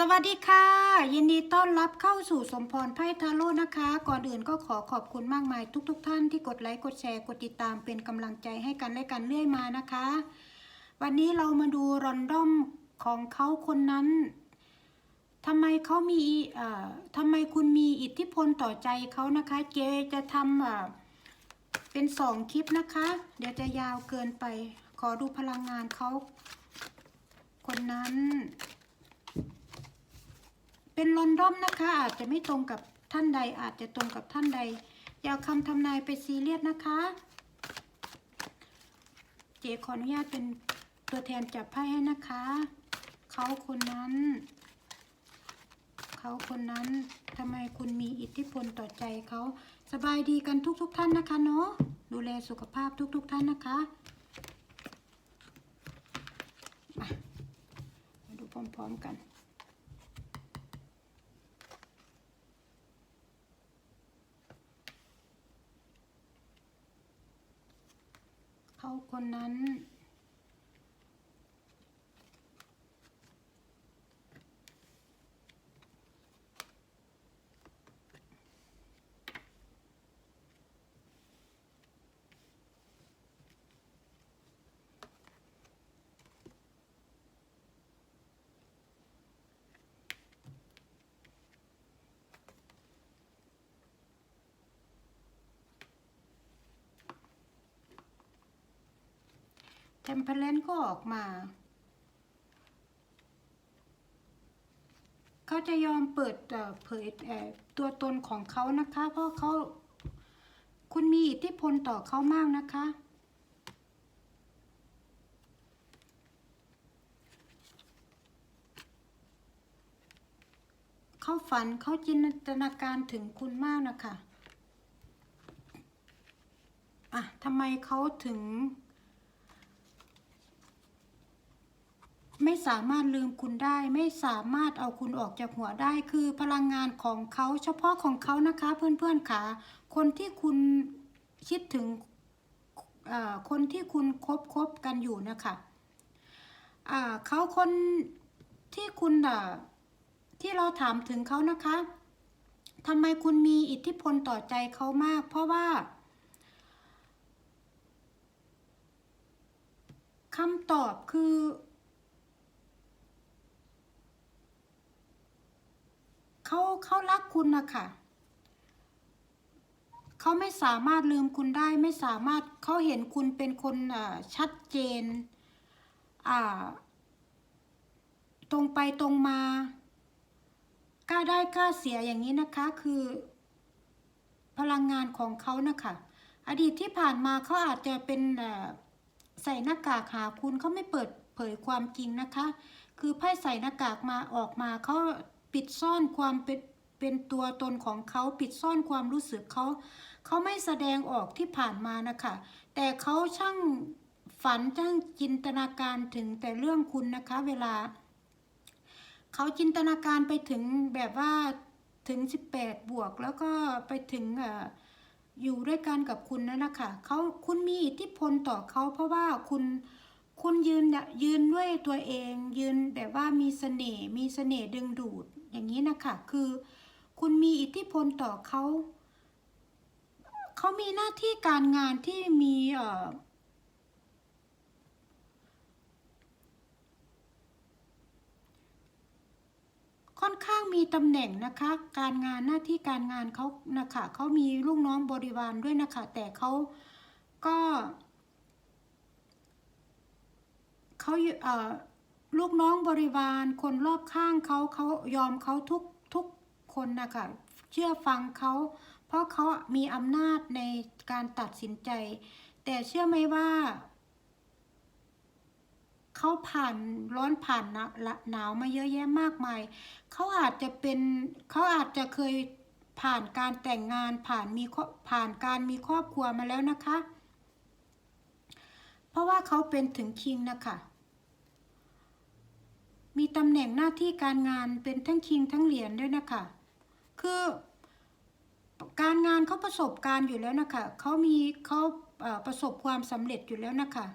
สวัสดีค่ะ ยินดีต้อนรับเข้าสู่สมพรไพ่ทาโร่นะคะ ก่อนอื่นก็ขอขอบคุณมากมายทุกๆทท่านที่กดไลค์กดแชร์กดติดตามเป็นกำลังใจให้กันและกันเรื่อยมานะคะ วันนี้เรามาดูรอนดอมของเขาคนนั้นทำไมเขามีเอ่อทำไมคุณมีอิทธิพลต่อใจเขานะคะ เจจะทำอ่อเป็นสองคลิปนะคะ เดี๋ยวจะยาวเกินไป ขอดูพลังงานเขาคนนั้น เป็นลอนดอมนะคะ อาจจะไม่ตรงกับท่านใด อาจจะตรงกับท่านใด อย่าคำทำนายไปซีเรียสนะคะ เจขออนุญาตเป็นตัวแทนจับไพ่ให้นะคะ เขาคนนั้น เขาคนนั้นทำไมคุณมีอิทธิพลต่อใจเขาสบายดีกันทุกๆทท่านนะคะเนาะดูแลสุขภาพทุกๆทท่านนะคะมาดูพร้อมๆกัน เขา คนนั้น เทมเพลนก็ออกมา เขาจะยอมเปิดเผยเอ่อตัวตนของเขานะคะ เพราะเขาคุณมีอิทธิพลต่อเขามากนะคะ เขาฝันเขาจินตนาการถึงคุณมากนะคะ อะทำไมเขาถึง ไม่สามารถลืมคุณได้ ไม่สามารถเอาคุณออกจากหัวได้ คือพลังงานของเขาเฉพาะของเขานะคะเพื่อนๆค่ะ คนที่คุณคิดถึงคนที่คุณคบคบกันอยู่นะคะเขาคนที่คุณที่เราถามถึงเขานะคะทำไมคุณมีอิทธิพลต่อใจเขามาก เพราะว่าคำตอบคือ เขาเขารักคุณนะคะเขาไม่สามารถลืมคุณได้ ไม่สามารถเขาเห็นคุณเป็นคนชัดเจน ตรงไปตรงมากล้าได้กล้าเสียอย่างนี้นะคะ คือ พลังงานของเขานะคะอดีตที่ผ่านมาเขาอาจจะเป็นใส่หน้ากากหาคุณเขาไม่เปิดเผยความจริงนะคะ คือไพ่ใส่หน้ากากมาออกมาเขา ปิดซ่อนความเป็นเป็นตัวตนของเขาปิดซ่อนความรู้สึกเขา เขาไม่แสดงออกที่ผ่านมานะคะ แต่เขาช่างฝันช่างจินตนาการถึงแต่เรื่องคุณนะคะ เวลา เขาจินตนาการไปถึงแบบว่าถึง 18 บวก แล้วก็ไปถึงเอ่ออยู่ด้วยกันกับคุณนั่นนะคะเขาคุณมีอิทธิพลต่อเขาเพราะว่าคุณคุณยืนยืนด้วยตัวเอง ยืนแบบว่ามีเสน่ห์มีเสน่ห์ดึงดูด อย่างนี้นะคะคือคุณมีอิทธิพลต่อเขาเขามีหน้าที่การงานที่มีเอ่อค่อนข้างมีตำแหน่งนะคะ การงานหน้าที่การงานเขานะคะเขามีลูกน้องบริวารด้วยนะคะ แต่เขาก็เขาเอ่อ ลูกน้องบริวารคนรอบข้างเขาเขายอมเขาทุกทุกคนนะคะเชื่อฟังเขา เพราะเขามีอำนาจในการตัดสินใจ แต่เชื่อไหมว่าเขาผ่านร้อนผ่านหนาวมาเยอะแยะมากมาย เขาอาจจะเป็นเขาอาจจะเคยผ่านการแต่งงานผ่านมีผ่านการมีครอบครัวมาแล้วนะคะ เพราะว่าเขาเป็นถึงคิงนะคะ มีตำแหน่งหน้าที่การงานเป็นทั้งคิงทั้งเหรียญด้วยนะคะ คือการงานเขาประสบการณ์อยู่แล้วนะคะเขามีเขาประสบความสำเร็จอยู่แล้วนะคะ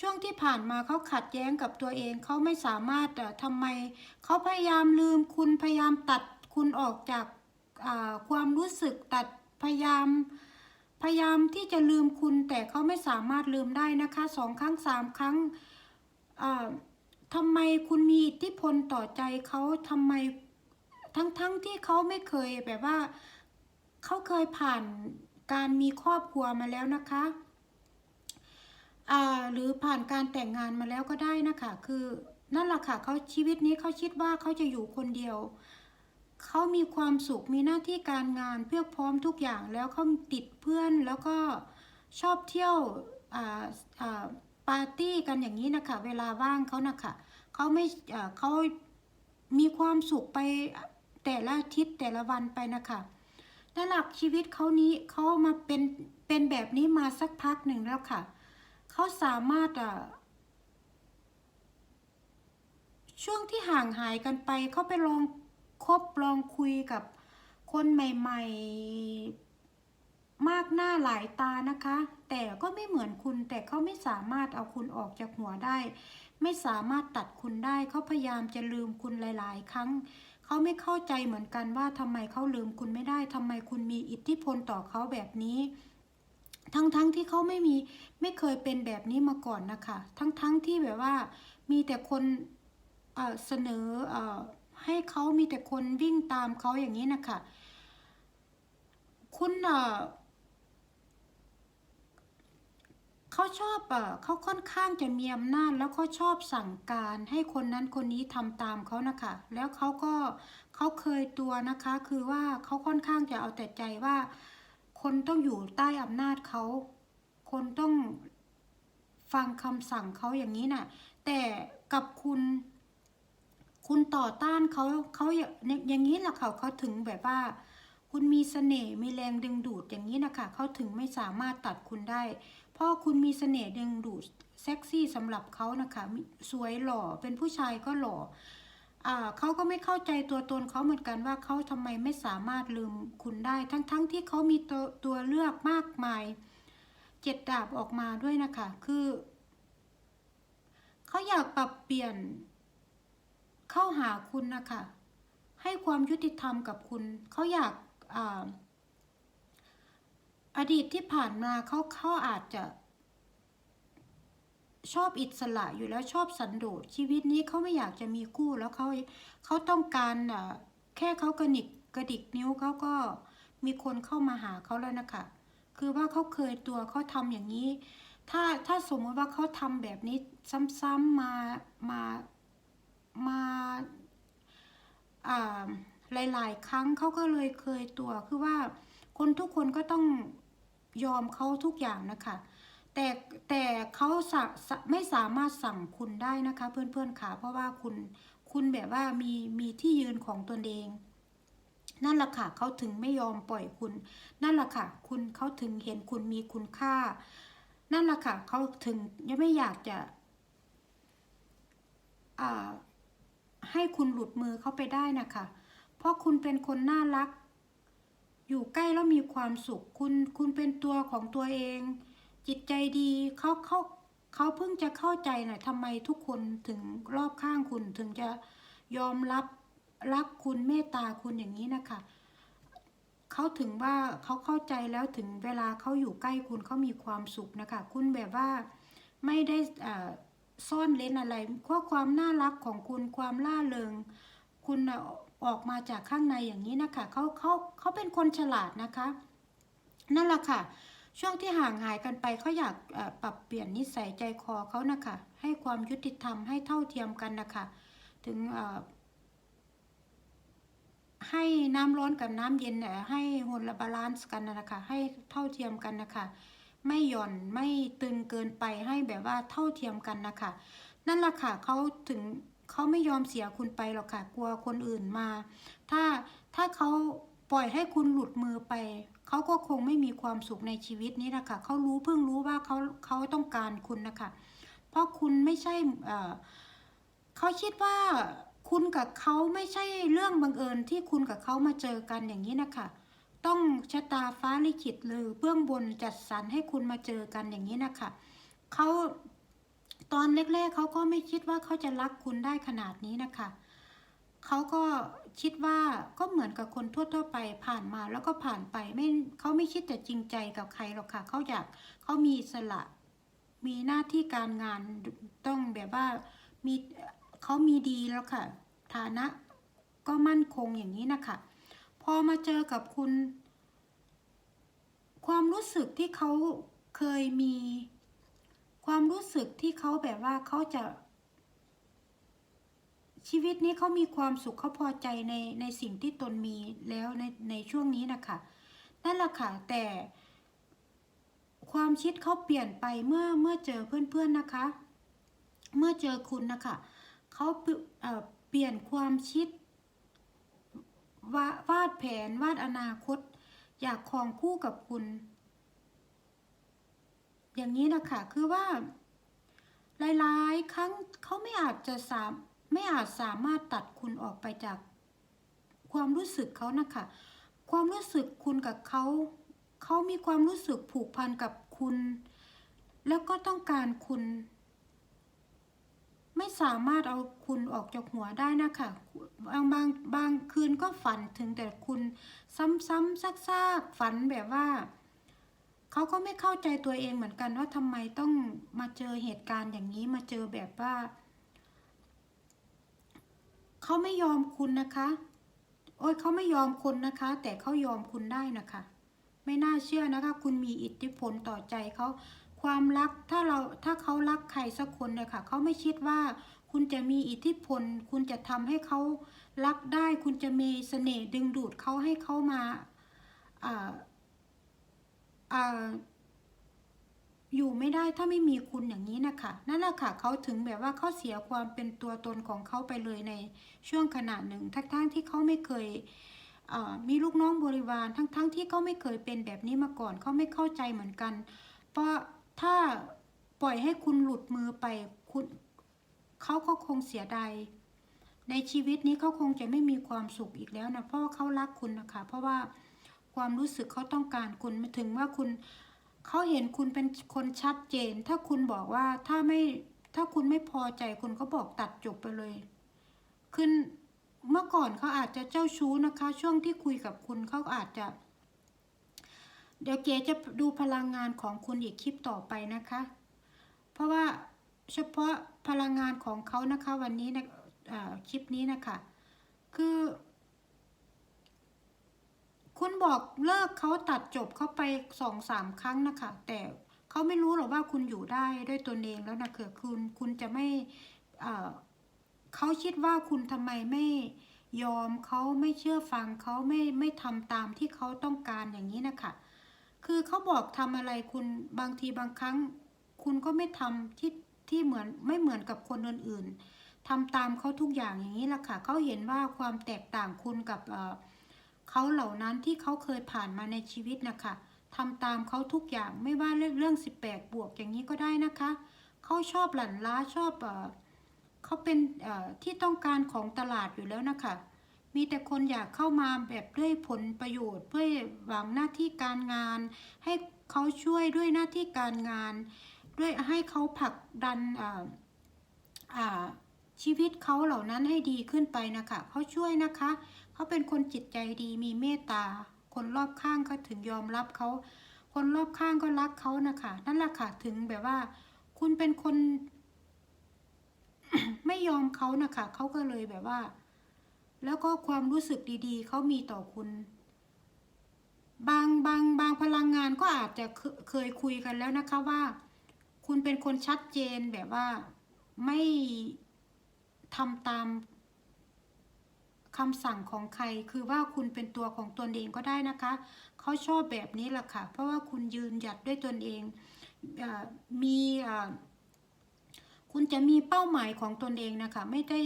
ช่วงที่ผ่านมาเขาขัดแย้งกับตัวเองเขาไม่สามารถทำไมเขาพยายามลืมคุณพยายามตัดคุณออกจากความรู้สึกตัดพยายามพยายามที่จะลืมคุณแต่เขาไม่สามารถลืมได้นะคะสองครั้งสามครั้งอ ทำไมคุณมีอิทธิพลต่อใจเขาทำไมทั้งทั้งที่เขาไม่เคยแบบว่าเขาเคยผ่านการมีครอบครัวมาแล้วนะคะหรือผ่านการแต่งงานมาแล้วก็ได้นะคะ คือนั่นแหละค่ะเขาชีวิตนี้เขาคิดว่าเขาจะอยู่คนเดียวเขามีความสุขมีหน้าที่การงานเพียบพร้อมทุกอย่างแล้วเขาติดเพื่อนแล้วก็ชอบเที่ยวอ่าอ่า ปาร์ตี้กันอย่างนี้นะคะ เวลาว่างเขานะคะเขาไม่เขามีความสุขไปแต่ละอาทิตย์แต่ละวันไปนะคะนั่นหละชีวิตเขานี้เขามาเป็นเป็นแบบนี้มาสักพักหนึ่งแล้วค่ะเขาสามารถอะช่วงที่ห่างหายกันไปเขาไปลองคบลองคุยกับคนใหม่ ๆ มากหน้าหลายตานะคะ แต่ก็ไม่เหมือนคุณแต่เขาไม่สามารถเอาคุณออกจากหัวได้ ไม่สามารถตัดคุณได้เขาพยายามจะลืมคุณหลาย ๆ ครั้งเขาไม่เข้าใจเหมือนกันว่าทำไมเขาลืมคุณไม่ได้ทำไมคุณมีอิทธิพลต่อเขาแบบนี้ทั้งๆทที่เขาไม่มีไม่เคยเป็นแบบนี้มาก่อนนะคะ ทั้งๆทที่แบบว่ามีแต่คนเเสนอออให้เขามีแต่คนวิ่งตามเขาอย่างนี้นะคะ คุณ เขาชอบเอ่อเขาค่อนข้างจะมีอำนาจแล้วเขาชอบสั่งการให้คนนั้นคนนี้ทำตามเขานะคะ แล้วเขาก็เขาเคยตัวนะคะ คือว่าเขาค่อนข้างจะเอาแต่ใจว่า คนต้องอยู่ใต้อำนาจเขา คนต้องฟังคำสั่งเขาอย่างนี้น่ะ แต่กับคุณคุณต่อต้านเขาเขาอย่างงนี้แหละเขาเขาถึงแบบว่า คุณมีเสน่ห์มีแรงดึงดูดอย่างนี้นะคะเขาถึงไม่สามารถตัดคุณได้ พราะคุณมีเสน่ห์ดึงดูดเซ็กซี่สำหรับเขานะคะสวยหล่อเป็นผู้ชายก็หล่ออเขาก็ไม่เข้าใจตัวตนเขาเหมือนกันว่าเขาทำไมไม่สามารถลืมคุณได้ ทั้งๆทที่เขามีตัวตัวเลือกมากมายเจ็ดดาบออกมาด้วยนะคะ คือเขาอยากปรับเปลี่ยนเข้าหาคุณนะคะ ให้ความยุติธรรมกับคุณเขาอยากอา อดีตที่ผ่านมาเขาเขาอาจจะ ชอบอิสระอยู่แล้วชอบสันโดษชีวิตนี้เขาไม่อยากจะมีคู่แล้วเขาเขาต้องการอะแค่เขากระนิกกระดิกนิ้วเขาก็มีคนเข้ามาหาเขาแล้วนะคะคือว่าเขาเคยตัวเขาทำอย่างนี้ ถ้าถ้าสมมติว่าเขาทำแบบนี้ซ้ำๆมามามาอ่าหลาย ๆ ครั้งเขาก็เลยเคยตัวคือว่าคนทุกคนก็ต้อง ยอมเขาทุกอย่างนะคะ แต่แต่เขาสะสะไม่สามารถสั่งคุณได้นะคะ เพื่อนๆค่ะ เพราะว่าคุณคุณแบบว่ามีมีที่ยืนของตนเอง นั่นแหละค่ะเขาถึงไม่ยอมปล่อยคุณ นั่นแหละค่ะ คุณเขาถึงเห็นคุณมีคุณค่า นั่นแหละค่ะเขาถึงยังไม่อยากจะให้คุณหลุดมือเขาไปได้นะคะ เพราะคุณเป็นคนน่ารัก อยู่ใกล้แล้วมีความสุข คุณคุณเป็นตัวของตัวเอง จิตใจดีเขาเขาเขาเพิ่งจะเข้าใจหน่อยทำไมทุกคนถึงรอบข้างคุณถึงจะยอมรับรักคุณเมตตาคุณอย่างนี้นะคะเขาถึงว่าเขาเข้าใจแล้วถึงเวลาเขาอยู่ใกล้คุณเขามีความสุขนะคะ คุณแบบว่าไม่ได้ซ่อนเล้นอะไรเพราะความน่ารักของคุณความล่าเริง คุณน่ะ ออกมาจากข้างในอย่างนี้นะคะเขาเขาเขาเป็นคนฉลาดนะคะ นั่นแหละค่ะ ช่วงที่ห่างหายกันไปเขาอยากปรับเปลี่ยนนิสัยใจคอเขานะคะ ให้ความยุติธรรมให้เท่าเทียมกันนะคะ ถึงให้น้ำร้อนกับน้ำเย็นเนี่ยให้ฮนละบาลานซ์กันนะคะ ให้เท่าเทียมกันนะคะไม่หย่อนไม่ตึงเกินไปให้แบบว่าเท่าเทียมกันนะคะ นั่นแหละค่ะเขาถึง เขาไม่ยอมเสียคุณไปหรอกค่ะ กลัวคนอื่นมา ถ้าถ้าเขาปล่อยให้คุณหลุดมือไป เขาก็คงไม่มีความสุขในชีวิตนี้นะคะเขารู้เพิ่งรู้ว่าเขาเขาต้องการคุณนะคะ เพราะคุณไม่ใช่เขาคิดว่าคุณกับเขาไม่ใช่เรื่องบังเอิญที่คุณกับเขามาเจอกันอย่างนี้นะคะต้องชะตาฟ้าลิขิตหรือเบื้องบนจัดสรรให้คุณมาเจอกันอย่างนี้นะคะเขา ตอนแรกๆเขาก็ไม่คิดว่าเขาจะรักคุณได้ขนาดนี้นะคะเขาก็คิดว่าก็เหมือนกับคนทั่วๆไปผ่านมาแล้วก็ผ่านไปไม่เขาไม่คิดจะจริงใจกับใครหรอกค่ะเขาอยากเขามีสละมีหน้าที่การงานต้องแบบว่ามีเขามีดีแล้วค่ะ ฐานะก็มั่นคงอย่างนี้นะคะพอมาเจอกับคุณ ความรู้สึกที่เขาเคยมี ความรู้สึกที่เขาแบบว่าเขาจะ ชีวิตนี้เขามีความสุขเขาพอใจในในสิ่งที่ตนมีแล้วในในช่วงนี้นะคะนั่นแหละค่ะแต่ความคิดเขาเปลี่ยนไปเมื่อเมื่อเจอเพื่อนๆนะคะ เมื่อเจอคุณนะคะเขาเปเอ่อเปลี่ยนความคิดวาวาดแผนวาดอนาคต อยากครองคู่กับคุณ อย่างนี้นะคะคือว่าหลายๆ ครั้งเขาไม่อาจจะสามไม่อาจสามารถตัดคุณออกไปจากความรู้สึกเขานะคะ ความรู้สึกคุณกับเขาเขามีความรู้สึกผูกพันกับคุณ แล้วก็ต้องการคุณ ไม่สามารถเอาคุณออกจากหัวได้นะคะบางบางบางคืนก็ฝันถึงแต่คุณ ซ้ำๆซากๆฝันแบบว่า เขาก็ไม่เข้าใจตัวเองเหมือนกันว่าทำไมต้องมาเจอเหตุการณ์อย่างนี้มาเจอแบบว่าเขาไม่ยอมคุณนะคะ โอ้ยเขาไม่ยอมคุณนะคะ แต่เขายอมคุณได้นะคะ ไม่น่าเชื่อนะคะ คุณมีอิทธิพลต่อใจเขาความรักถ้าเราถ้าเขารักใครสักคนเนี่ยค่ะเขาไม่คิดว่าคุณจะมีอิทธิพล คุณจะทำให้เขารักได้ คุณจะมีเสน่ห์ดึงดูดเขาให้เขามาอ่า อยู่ไม่ได้ถ้าไม่มีคุณอย่างนี้นะคะนั่นแหละค่ะเขาถึงแบบว่าเขาเสียความเป็นตัวตนของเขาไปเลยในช่วงขณะหนึ่ง ทั้งๆที่เขาไม่เคยมีลูกน้องบริวาร ทั้งๆที่เขาไม่เคยเป็นแบบนี้มาก่อนเขาไม่เข้าใจเหมือนกัน เพราะถ้าปล่อยให้คุณหลุดมือไปคุณเขาก็คงเสียดายในชีวิตนี้เขาคงจะไม่มีความสุขอีกแล้วนะเพราะว่าเขารักคุณนะคะ เพราะว่า ความรู้สึกเขาต้องการคุณมาถึงว่าคุณเขาเห็นคุณเป็นคนชัดเจน ถ้าคุณบอกว่าถ้าไม่ถ้าคุณไม่พอใจคุณก็บอกตัดจบไปเลย ขึ้นเมื่อก่อนเขาอาจจะเจ้าชู้นะคะ ช่วงที่คุยกับคุณเขาอาจจะ เดี๋ยวเก๋จะดูพลังงานของคุณอีกคลิปต่อไปนะคะ เพราะว่าเฉพาะพลังงานของเขานะคะ วันนี้นะคลิปนี้นะคะ คือ คุณบอกเลิกเขาตัดจบเขาไปสองสามครั้งนะคะ แต่เขาไม่รู้หรอกว่าคุณอยู่ได้ด้วยตนเองแล้วนะคือคุณคุณจะไม่เออเขาคิดว่าคุณทำไมไม่ยอมเขาไม่เชื่อฟังเขาไม่ไม่ทำตามที่เขาต้องการอย่างนี้นะคะคือเขาบอกทำอะไรคุณบางทีบางครั้ง คุณก็ไม่ทำที่ที่เหมือนไม่เหมือนกับคนอื่นๆทำตามเขาทุกอย่างอย่างนี้ละค่ะเขาเห็นว่าความแตกต่างคุณกับ เขาเหล่านั้นที่เขาเคยผ่านมาในชีวิตนะคะทำตามเขาทุกอย่างไม่ว่าเรื่องเรื่อง 18 บวกอย่างนี้ก็ได้นะคะ เขาชอบหลั่นล้าชอบเออเขาเป็นที่ต้องการของตลาดอยู่แล้วนะคะ มีแต่คนอยากเข้ามาแบบด้วยผลประโยชน์เพื่อหวังหน้าที่การงาน ให้เขาช่วยด้วยหน้าที่การงาน ด้วยให้เขาผลักดันชีวิตเขาเหล่านั้นให้ดีขึ้นไปนะคะเขาช่วยนะคะ เขาเป็นคนจิตใจดีมีเมตตา คนรอบข้างก็ถึงยอมรับเขา คนรอบข้างก็รักเขานะคะนั่นแหละค่ะถึงแบบว่า คุณเป็นคน ไม่ยอมเขานะคะเขาก็เลยแบบว่า แล้วก็ความรู้สึกดี ๆเขามีต่อคุณ บางบางบางพลังงานก็อาจจะเคเคยคุยกันแล้วนะคะว่า คุณเป็นคนชัดเจนแบบว่าไม่ทำตาม คำสั่งของใครคือว่าคุณเป็นตัวของตนเองก็ได้นะคะ เขาชอบแบบนี้แหละค่ะ เพราะว่าคุณยืนหยัดด้วยตนเองอมีเอ่อคุณจะมีเป้าหมายของตนเองนะคะ ไม่ได้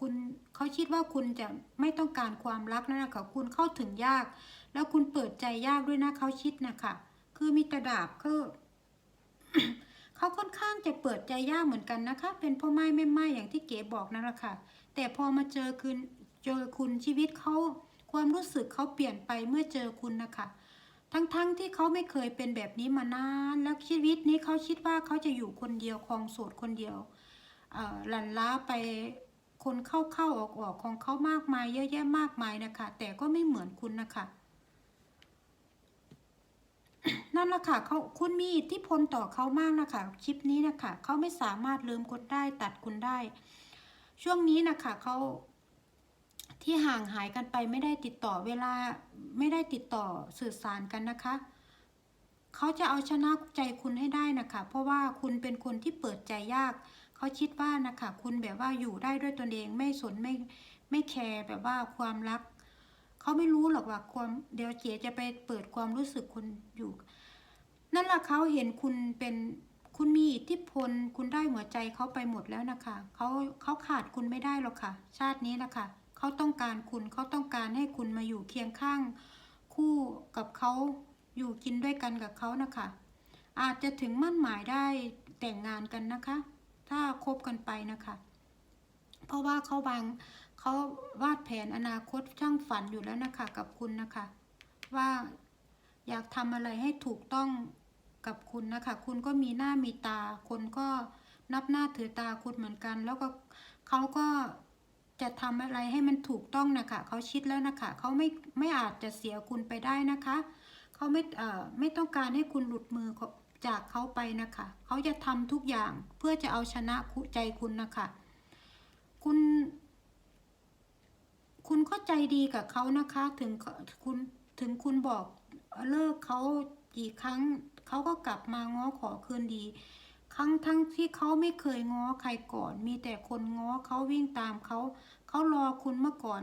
คุณเขาคิดว่าคุณจะไม่ต้องการความรักนั่นนะคะคุณเข้าถึงยาก แล้วคุณเปิดใจยากด้วยนะเขาคิดนะคะคือมีตระดาบคือเขาค่อนข้างจะเปิดใจยากเหมือนกันนะคะ เป็นพ่อไม้แม่ไม้อย่างที่เก๋บอกนั่นแหละค่ะแต่พอมาเจอคืน เจอคุณชีวิตเขาความรู้สึกเขาเปลี่ยนไปเมื่อเจอคุณนะคะทั้งๆทที่เขาไม่เคยเป็นแบบนี้มานาน แล้วชีวิตนี้เขาคิดว่าเขาจะอยู่คนเดียวครองโสดคนเดียวหลั่นล้าไปคนเข้าเข้าออกออกของเขามากมายเยอะแยะมากมายนะคะ แต่ก็ไม่เหมือนคุณนะคะนั่นแหละค่ะเขาคุณมีอิทธิพลต่อเขามากนะคะคลิปนี้นะคะเขาไม่สามารถลืมคุณได้ตัดคุณได้ ช่วงนี้นะคะเขา ที่ห่างหายกันไปไม่ได้ติดต่อเวลาไม่ได้ติดต่อสื่อสารกันนะคะ เขาจะเอาชนะใจคุณให้ได้นะคะ เพราะว่าคุณเป็นคนที่เปิดใจยาก เขาคิดว่านะคะ คุณแบบว่าอยู่ได้ด้วยตนเองไม่สนไม่ไม่แคร์แบบว่าความรัก เขาไม่รู้หรอกว่าความเดี๋ยวเจียจะไปเปิดความรู้สึกคุณอยู่ นั่นแหละเขาเห็นคุณเป็นคุณมีอิทธิพล คุณได้หัวใจเขาไปหมดแล้วนะคะ เขาเขาขาดคุณไม่ได้หรอกค่ะ ชาตินี้นะคะ เขาต้องการคุณเขาต้องการให้คุณมาอยู่เคียงข้าง คู่กับเขาอยู่กินด้วยกันกับเขานะคะ อาจจะถึงมั่นหมายได้แต่งงานกันนะคะ ถ้าคบกันไปนะคะ เพราะว่าเขาวางเขาวาดแผนอนาคตช่างฝันอยู่แล้วนะคะ กับคุณนะคะ ว่าอยากทำอะไรให้ถูกต้องกับคุณนะคะ คุณก็มีหน้ามีตา คนก็นับหน้าถือตาคุณเหมือนกัน แล้วก็เขาก็ จะทำอะไรให้มันถูกต้องนะคะเขาคิดแล้วนะคะเขาไม่ไม่อาจจะเสียคุณไปได้นะคะเขาไม่เอ่อไม่ต้องการให้คุณหลุดมือจากเขาไปนะคะเขาจะทำทุกอย่างเพื่อจะเอาชนะใจคุณนะคะคุณ คุณก็ใจดีกับเขานะคะ ถึงคุณถึงคุณบอกเลิกเขากี่ครั้งเขาก็กลับมาง้อขอคืนดีั้งทั้งที่เขาไม่เคยง้อใครก่อน มีแต่คนง้อเขาวิ่งตามเขา เขารอคุณเมื่อก่อน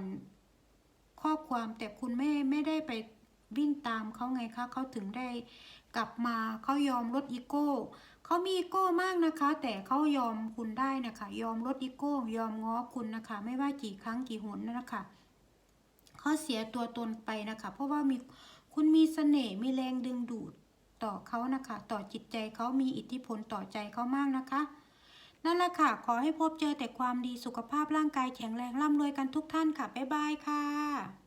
ข้อความแต่คุณไม่ไม่ได้ไปวิ่งตามเขาไงคะเขาถึงได้กลับมาเขายอมลดอีโก้เขามีอีโก้มากนะคะ แต่เขายอมคุณได้นะคะ ยอมลดอีโก้ยอมง้อคุณนะคะ ไม่ว่ากี่ครั้งกี่หนนะคะเขาเสียตัวตนไปนะคะ เพราะว่ามีคุณมีเสน่ห์มีแรงดึงดูด ต่อเขานะคะ ต่อจิตใจเขามีอิทธิพลต่อใจเขามากนะคะ นั่นแหละค่ะ ขอให้พบเจอแต่ความดีสุขภาพร่างกายแข็งแรงร่ำรวยกันทุกท่านค่ะ บ๊ายบายค่ะ